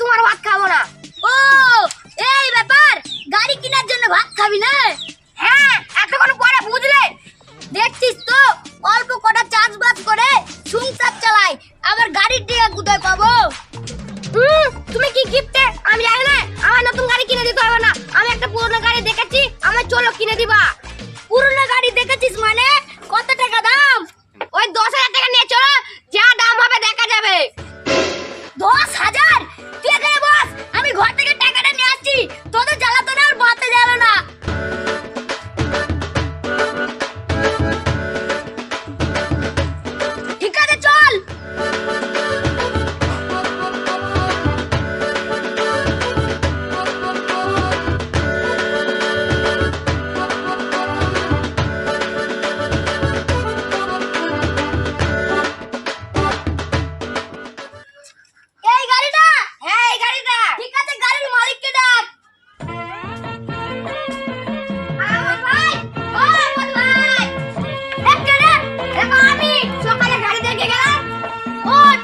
তোমার ভাত খাব না। ও, এই ব্যাপার, গাড়ি কেনার জন্য ভাত খাবি না? হ্যাঁ এতক্ষণ পরে বুঝলে। দেখছিস তো, অল্প কটা চাষবাস করে সংসার চালাই আবার গাড়ির টাকা কোথায় পাবো? তুমি কি গিফটে? আমি জানি না, আমার নতুন গাড়ি কিনে দিতে হবে না। আমি একটা পুরনো গাড়ি দেখেছি আমার চলো কিনে দিবা। পুরনো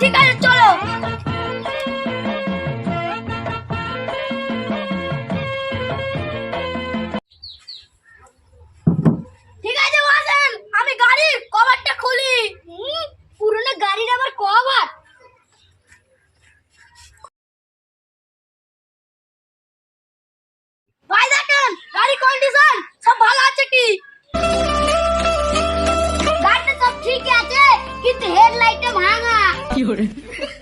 ও ঠিক কিন্তু হেডলাইটটা ভাঙা।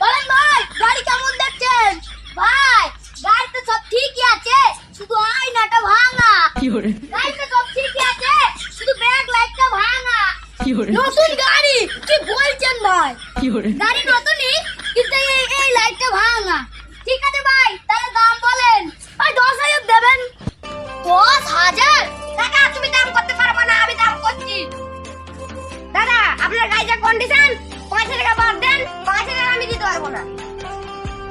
বলেন ভাই গাড়ি কেমন দেখছেন? ভাই গাড়িটা সব ঠিকই আছে শুধু আয়নাটা ভাঙা। গাড়িটা সব ঠিকই আছে শুধু ব্যাক লাইটটা ভাঙা। নতুন গাড়ি কি বলছেন ভাই? গাড়ি নতুনই কিন্তু এই লাইটটা ভাঙা। ঠিক আছে ভাই?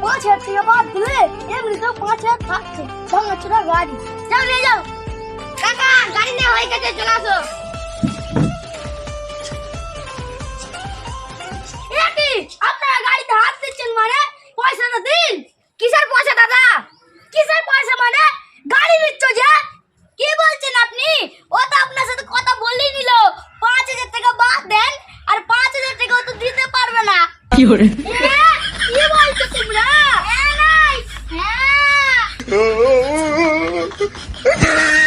পাঁচ হাজার টাকা বাদ দিলে এমনিতেও পাঁচ হাজার থাকছে। ভাঙা ছোটা গাড়ি যাও নিয়ে যাও। কাকা গাড়ি নেওয়া হয়ে গেছে চলে আসো। আপনারা গাড়িতে হাত দিচ্ছেন মানে? পয়সাটা দিন। কিসের পয়সা দাদা? কিসের পয়সা মানে? গাড়ি নিচ্ছ যে? কি বলছেন আপনি? ও তো আপনার সাথে কথা বলেই নিল। পাঁচ হাজার টাকা বাদ দেন আর পাঁচ হাজার টাকা তো দিতে পারবে না। কি করে 어, 어, 어. 어, 어.